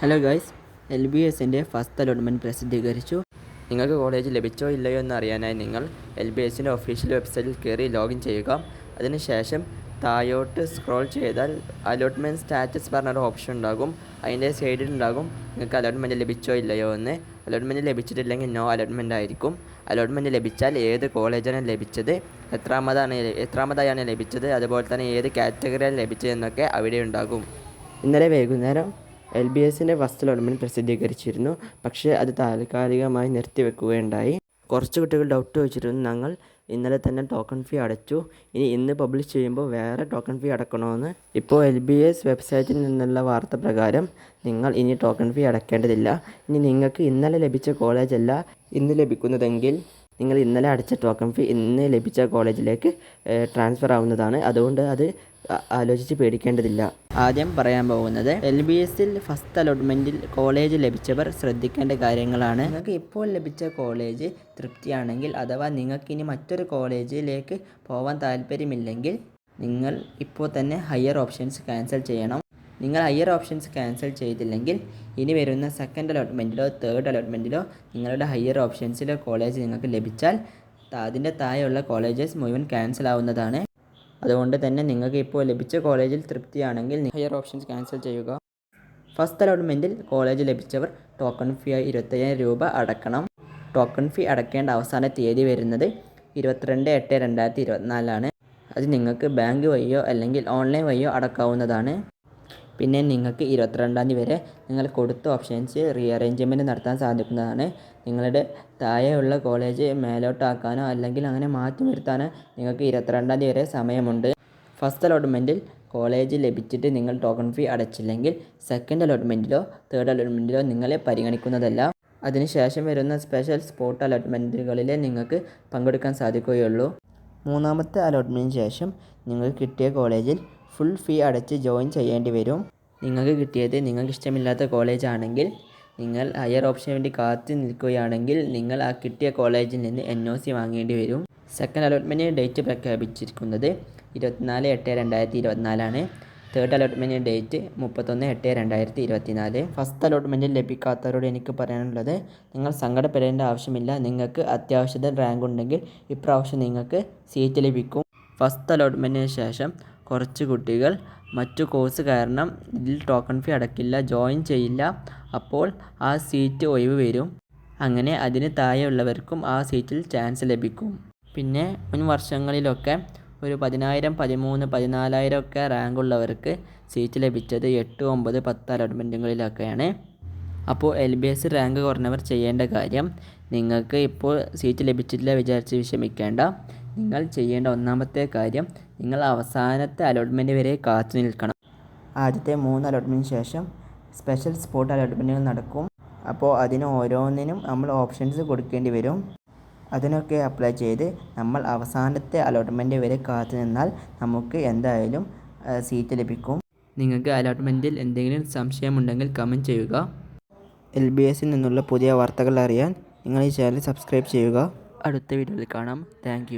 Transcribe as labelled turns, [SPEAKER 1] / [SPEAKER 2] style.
[SPEAKER 1] Hello guys L B എസിന്റെ first allotment പ്രസിദ്ധീകരിച്ചു. നിങ്ങൾക്ക് കോളേജ് ലഭിച്ചോ ഇല്ലയോ എന്ന് അറിയാനായി നിങ്ങൾ എൽ ബി എസിന്റെ ഒഫീഷ്യൽ വെബ്സൈറ്റിൽ കയറി ലോഗിൻ ചെയ്യുക. അതിനുശേഷം താഴോട്ട് സ്ക്രോൾ ചെയ്താൽ അലോട്ട്മെന്റ് സ്റ്റാറ്റസ് പറഞ്ഞൊരു ഓപ്ഷൻ ഉണ്ടാകും. അതിന്റെ സൈഡിൽ ഉണ്ടാകും. നിങ്ങൾക്ക് അലോട്ട്മെന്റ് ലഭിച്ചോ ഇല്ലയോ എന്ന്. അലോട്ട്മെന്റ് ലഭിച്ചിട്ടില്ലെങ്കിൽ നോ അലോട്ട്മെന്റ് ആയിരിക്കും. അലോട്ട്മെന്റ് ലഭിച്ചാൽ ഏത് കോളേജാണ് ലഭിച്ചത് എത്രാമതാണ് എത്രാമതായാണ് ലഭിച്ചത് അതുപോലെ തന്നെ ഏത് കാറ്റഗറിയാണ് ലഭിച്ചതെന്നൊക്കെ അവിടെ ഉണ്ടാകും. ഇന്നലെ വൈകുന്നേരം എൽ ബി എസിന്റെ ഫസ്റ്റ് അലോട്ട്മെന്റ് പ്രസിദ്ധീകരിച്ചിരുന്നു. പക്ഷേ അത് താൽക്കാലികമായി നിർത്തിവെക്കുകയുണ്ടായി. കുറച്ച് കുട്ടികൾ ഡൗട്ട് ചോദിച്ചിരുന്നു. ഞങ്ങൾ ഇന്നലെ തന്നെ ടോക്കൺ ഫീ അടച്ചു. ഇനി ഇന്ന് പബ്ലിഷ് ചെയ്യുമ്പോൾ വേറെ ടോക്കൺ ഫീ അടക്കണമെന്ന് ഇപ്പോൾ എൽ ബി എസ് വെബ്സൈറ്റിൽ നിന്നുള്ള വാർത്ത പ്രകാരം നിങ്ങൾ ഇനി ടോക്കൺ ഫീ അടക്കേണ്ടതില്ല. ഇനി നിങ്ങൾക്ക് ഇന്നലെ ലഭിച്ച കോളേജല്ല ഇന്ന് ലഭിക്കുന്നതെങ്കിൽ നിങ്ങൾ ഇന്നലെ അടച്ച ടോക്കൺ ഫീ ഇന്ന് ലഭിച്ച കോളേജിലേക്ക് ട്രാൻസ്ഫർ ആവുന്നതാണ്. അതുകൊണ്ട് അത് ആലോചിച്ച് പേടിക്കേണ്ടതില്ല. ആദ്യം പറയാൻ പോകുന്നത് എൽ ബി എസിൽ ഫസ്റ്റ് അലോട്ട്മെന്റിൽ കോളേജ് ലഭിച്ചവർ ശ്രദ്ധിക്കേണ്ട കാര്യങ്ങളാണ്. നിങ്ങൾക്ക് ഇപ്പോൾ ലഭിച്ച കോളേജ് തൃപ്തിയാണെങ്കിൽ അഥവാ നിങ്ങൾക്കിനി മറ്റൊരു കോളേജിലേക്ക് പോകാൻ താല്പര്യമില്ലെങ്കിൽ നിങ്ങൾ ഇപ്പോൾ തന്നെ ഹയർ ഓപ്ഷൻസ് ക്യാൻസൽ ചെയ്യണം. നിങ്ങൾ ഹയർ ഓപ്ഷൻസ് ക്യാൻസൽ ചെയ്തില്ലെങ്കിൽ ഇനി വരുന്ന സെക്കൻഡ് അലോട്ട്മെന്റിലോ തേർഡ് അലോട്ട്മെന്റിലോ നിങ്ങളുടെ ഹയർ ഓപ്ഷൻസിലോ കോളേജ് നിങ്ങൾക്ക് ലഭിച്ചാൽ അതിന്റെ താഴെയുള്ള കോളേജസ് മുഴുവൻ ക്യാൻസൽ ആവുന്നതാണ്. അതുകൊണ്ട് തന്നെ നിങ്ങൾക്ക് ഇപ്പോൾ ലഭിച്ച കോളേജിൽ തൃപ്തിയാണെങ്കിൽ ഹയർ ഓപ്ഷൻസ് ക്യാൻസൽ ചെയ്യുക. ഫസ്റ്റ് അലോട്ട്മെന്റിൽ കോളേജ് ലഭിച്ചവർ ടോക്കൺ ഫീ ഇരുപത്തയ്യായിരം രൂപ അടക്കണം. ടോക്കൺ ഫീ അടക്കേണ്ട അവസാന തീയതി വരുന്നത് ഇരുപത്തിരണ്ട് എട്ട് രണ്ടായിരത്തി ഇരുപത്തിനാലാണ്. അത് നിങ്ങൾക്ക് ബാങ്ക് വഴിയോ അല്ലെങ്കിൽ ഓൺലൈൻ വഴിയോ അടക്കാവുന്നതാണ്. പിന്നെ നിങ്ങൾക്ക് ഇരുപത്തിരണ്ടാം തീയതി വരെ നിങ്ങൾ കൊടുത്ത ഓപ്ഷൻസ് റീഅറേഞ്ച്മെന്റ് നടത്താൻ സാധിക്കുന്നതാണ്. നിങ്ങളുടെ താഴെയുള്ള കോളേജ് മേലോട്ടാക്കാനോ അല്ലെങ്കിൽ അങ്ങനെ മാറ്റി വരുത്താനോ നിങ്ങൾക്ക് ഇരുപത്തിരണ്ടാം തീയതി വരെ സമയമുണ്ട്. ഫസ്റ്റ് അലോട്ട്മെന്റിൽ കോളേജ് ലഭിച്ചിട്ട് നിങ്ങൾ ടോക്കൺ ഫീ അടച്ചില്ലെങ്കിൽ സെക്കൻഡ് അലോട്ട്മെന്റിലോ തേർഡ് അലോട്ട്മെന്റിലോ നിങ്ങളെ പരിഗണിക്കുന്നതല്ല. അതിനുശേഷം വരുന്ന സ്പെഷ്യൽ സ്പോട്ട് അലോട്ട്മെന്റുകളിലെ നിങ്ങൾക്ക് പങ്കെടുക്കാൻ സാധിക്കുകയുള്ളൂ. മൂന്നാമത്തെ അലോട്ട്മെന്റിന് ശേഷം നിങ്ങൾ കിട്ടിയ കോളേജിൽ ഫുൾ ഫീ അടച്ച് ജോയിൻ ചെയ്യേണ്ടി വരും. നിങ്ങൾക്ക് കിട്ടിയത് നിങ്ങൾക്ക് ഇഷ്ടമില്ലാത്ത കോളേജ് ആണെങ്കിൽ നിങ്ങൾ ഹയർ ഓപ്ഷന് വേണ്ടി കാത്തു നിൽക്കുകയാണെങ്കിൽ നിങ്ങൾ ആ കിട്ടിയ കോളേജിൽ നിന്ന് എൻ ഒ സി വാങ്ങേണ്ടി വരും. സെക്കൻഡ് അലോട്ട്മെന്റ് ഡേറ്റ് പ്രഖ്യാപിച്ചിരിക്കുന്നത് ഇരുപത്തിനാല് എട്ട് രണ്ടായിരത്തി ഇരുപത്തിനാലാണ്. തേർഡ് അലോട്ട്മെന്റ് ഡേറ്റ് മുപ്പത്തൊന്ന് എട്ട് രണ്ടായിരത്തി ഇരുപത്തിനാല്. ഫസ്റ്റ് അലോട്ട്മെന്റിൽ ലഭിക്കാത്തവരോട് എനിക്ക് പറയാനുള്ളത് നിങ്ങൾ സങ്കടപ്പെടേണ്ട ആവശ്യമില്ല. നിങ്ങൾക്ക് അത്യാവശ്യത്തിന് റാങ്ക് ഉണ്ടെങ്കിൽ ഇപ്രാവശ്യം നിങ്ങൾക്ക് സീറ്റ് ലഭിക്കും. ഫസ്റ്റ് അലോട്ട്മെന്റിന് ശേഷം കുറച്ച് കുട്ടികൾ മറ്റു കോഴ്സ് കാരണം ഇതിൽ ടോക്കൺ ഫീ അടക്കില്ല ജോയിൻ ചെയ്യില്ല. അപ്പോൾ ആ സീറ്റ് ഒഴിവ് വരും. അങ്ങനെ അതിന് താഴെയുള്ളവർക്കും ആ സീറ്റിൽ ചാൻസ് ലഭിക്കും. പിന്നെ മുൻ വർഷങ്ങളിലൊക്കെ ഒരു പതിനായിരം പതിമൂന്ന് പതിനാലായിരം ഒക്കെ റാങ്ക് ഉള്ളവർക്ക് സീറ്റ് ലഭിച്ചത് എട്ട് ഒമ്പത് പത്ത് അലോട്ട്മെന്റുകളിലൊക്കെയാണ് അപ്പോൾ എൽ ബി എസ് റാങ്ക് കുറഞ്ഞവർ ചെയ്യേണ്ട കാര്യം നിങ്ങൾക്ക് ഇപ്പോൾ സീറ്റ് ലഭിച്ചിട്ടില്ല വിചാരിച്ച് വിഷമിക്കേണ്ട. നിങ്ങൾ ചെയ്യേണ്ട ഒന്നാമത്തെ കാര്യം നിങ്ങൾ അവസാനത്തെ അലോട്ട്മെന്റ് വരെ കാത്തു നിൽക്കണം. ആദ്യത്തെ മൂന്ന് അലോട്ട്മെന്റിന് ശേഷം സ്പെഷ്യൽ സ്പോട്ട് അലോട്ട്മെന്റുകൾ നടക്കും. അപ്പോൾ അതിന് ഓരോന്നിനും നമ്മൾ ഓപ്ഷൻസ് കൊടുക്കേണ്ടി വരും. അതിനൊക്കെ അപ്ലൈ ചെയ്ത് നമ്മൾ അവസാനത്തെ അലോട്ട്മെന്റ് വരെ കാത്തു നിന്നാൽ നമുക്ക് എന്തായാലും സീറ്റ് ലഭിക്കും. നിങ്ങൾക്ക് അലോട്ട്മെന്റിൽ എന്തെങ്കിലും സംശയമുണ്ടെങ്കിൽ കമന്റ് ചെയ്യുക. എൽ ബി എസിൽ നിന്നുള്ള പുതിയ വാർത്തകൾ അറിയാൻ നിങ്ങൾ ഈ ചാനൽ സബ്സ്ക്രൈബ് ചെയ്യുക. അടുത്ത വീഡിയോയിൽ കാണാം. താങ്ക്